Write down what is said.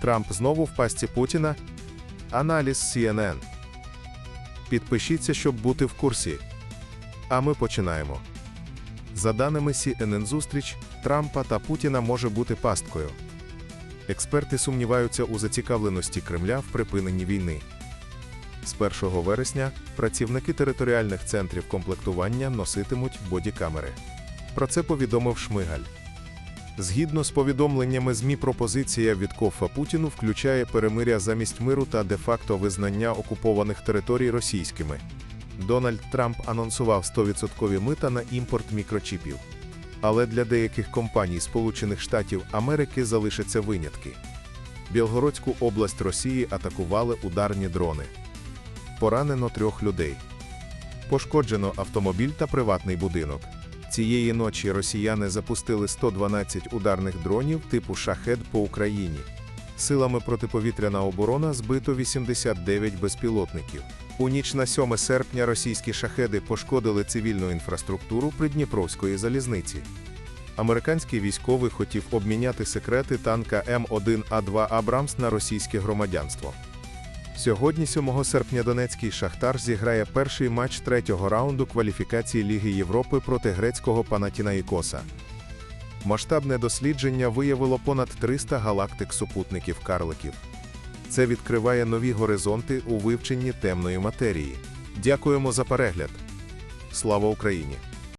Трамп знову в пастці Путіна. Аналіз CNN. Підпишіться, щоб бути в курсі. А ми починаємо. За даними CNN зустріч Трампа та Путіна може бути пасткою. Експерти сумніваються у зацікавленості Кремля в припиненні війни. З 1 вересня працівники територіальних центрів комплектування носитимуть бодікамери. Про це повідомив Шмигаль. Згідно з повідомленнями ЗМІ, пропозиція від Кофа Путіну включає перемиря замість миру та де-факто визнання окупованих територій російськими. Дональд Трамп анонсував 100% мита на імпорт мікрочіпів. Але для деяких компаній Сполучених Штатів Америки залишаться винятки. Білгородську область Росії атакували ударні дрони. Поранено трьох людей. Пошкоджено автомобіль та приватний будинок. Цієї ночі росіяни запустили 112 ударних дронів типу шахед по Україні. Силами протиповітряна оборона збито 89 безпілотників. У ніч на 7 серпня російські шахеди пошкодили цивільну інфраструктуру Придніпровської залізниці. Американський військовий хотів обміняти секрети танка М1А2 Абрамс на російське громадянство. Сьогодні, 7 серпня, Донецький Шахтар зіграє перший матч третього раунду кваліфікації Ліги Європи проти грецького Панатінаїкоса. Масштабне дослідження виявило понад 300 галактик супутників карликів. Це відкриває нові горизонти у вивченні темної матерії. Дякуємо за перегляд. Слава Україні!